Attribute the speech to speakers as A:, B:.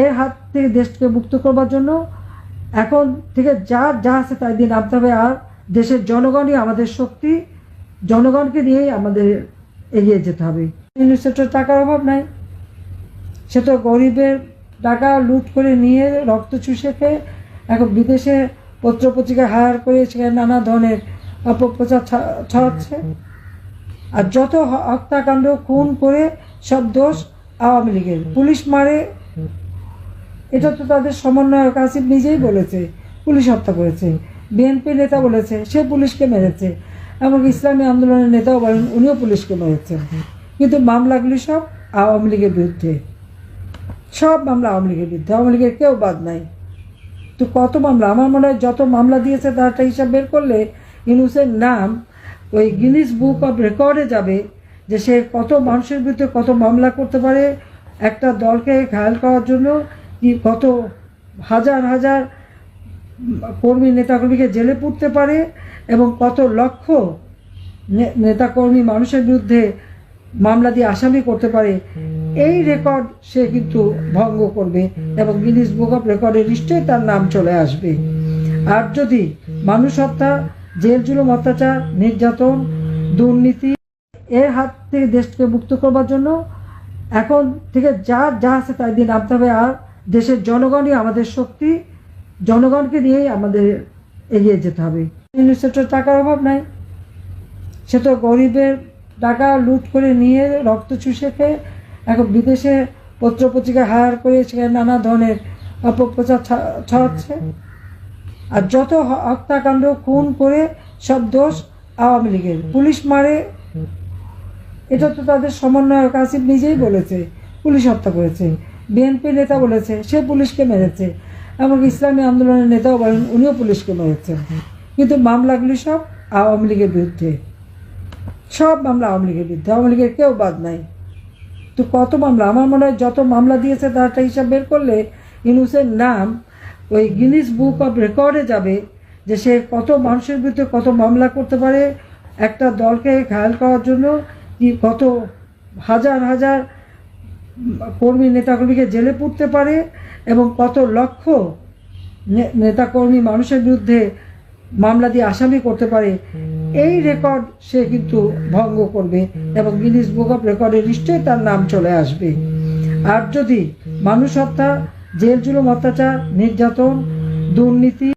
A: এর হাত থেকে দেশকে মুক্ত করবার জন্য এখন থেকে যা যা আছে তাই দিয়ে নামতে হবে। আর দেশের জনগণই আমাদের শক্তি, জনগণকে নিয়েই আমাদের এগিয়ে যেতে হবে। ইউনিসেফের টাকার অভাব নাই। সে তো গরিবের টাকা লুট করে নিয়ে রক্ত চুষে খেয়ে এখন বিদেশে পত্র পত্রিকা হায়ার করে সেখানে নানা ধরনের অপপ্রচার ছড়াচ্ছে। আর যত হত্যাকাণ্ড, খুন করে সব দোষ আওয়ামী লীগের। পুলিশ মারে এটা তো তাদের সমন্বয়ক আসিফ নিজেই বলেছে, পুলিশ হত্যা করেছে। বিএনপি নেতা বলেছে, সে পুলিশকে মেরেছে। এমনকি ইসলামী আন্দোলনের নেতাও বলেন, উনিও পুলিশকে মেরেছেন। কিন্তু মামলাগুলি সব আওয়ামী লীগের বিরুদ্ধে। সব মামলা আওয়ামী লীগের বিরুদ্ধে। আওয়ামী লীগের কেউ বাদ নাই। তো কত মামলা? আমার মনে হয় যত মামলা দিয়েছে তার একটা হিসাব বের করলে ইউনুসের নাম ওই গিনিস বুক অফ রেকর্ডে যাবে যে সে কত মানুষের বিরুদ্ধে কত মামলা করতে পারে। একটা দলকে ঘায়াল করার জন্য কত হাজার হাজার কর্মী নেতাকর্মীকে জেলে পুড়তে পারে এবং কত লক্ষ নেতাকর্মী মানুষের বিরুদ্ধে মামলা দিয়ে আসামি করতে পারে, এই রেকর্ড সে কিন্তু ভঙ্গ করবে এবং গিনিস বুক অফ রেকর্ডে নিশ্চয়ই তার নাম চলে আসবে। আর যদি মানুষ হত্যা, জেল জুলুম, অত্যাচার, নির্যাতন, দুর্নীতি, এর হাত থেকে দেশকে মুক্ত করবার জন্য এখন থেকে যা যা আছে তাই দিয়ে নামতে হবে। আর দেশের জনগণই আমাদের শক্তি, জনগণকে নিয়েই আমাদের এগিয়ে যেতে হবে। ইউনিসেফের টাকার অভাব নাই। সে তো গরিবের টাকা লুট করে নিয়ে রক্ত চুষে খেয়ে এখন বিদেশে পত্র পত্রিকা হায়ার করে সেখানে নানা ধরনের অপপ্রচার ছড়াচ্ছে। আর যত হত্যাকাণ্ড, খুন করে সব দোষ আওয়ামী লীগের। পুলিশ মারে, এটা তো তাদের সমন্বয়ক আসিফ নিজেই বলেছে। পুলিশ হত্যা করেছে। বিএনপি নেতা বলেছে, সে পুলিশকে মেরেছে। এমনকি ইসলামী আন্দোলনের নেতাও বলেন, উনিও পুলিশকে মেরেছেন কিন্তু মামলাগুলি সব আওয়ামী লীগের বিরুদ্ধে। সব মামলা আওয়ামী লীগের বিরুদ্ধে। আওয়ামী লীগের কেউ বাদ নাই। তো কত মামলা? আমার মনে হয় যত মামলা দিয়েছে তার একটা হিসাব বের করলে ইউনুসের নাম ওই গিনিস বুক অফ রেকর্ডে যাবে যে সে কত মানুষের বিরুদ্ধে কত মামলা করতে পারে। একটা দলকে ঘায়াল করার জন্য কি কত হাজার হাজার কর্মী নেতাকর্মীকে জেলে পুড়তে পারে এবং কত লক্ষ নেতাকর্মী মানুষের বিরুদ্ধে মামলা দিয়ে আসামি করতে পারে, এই রেকর্ড সে কিন্তু ভঙ্গ করবে এবং গিনিস বুক অফ রেকর্ডে নিশ্চয়ই তার নাম চলে আসবে। আর যদি মানুষ হত্যা, জেল জুলুম, অত্যাচার, নির্যাতন, দুর্নীতি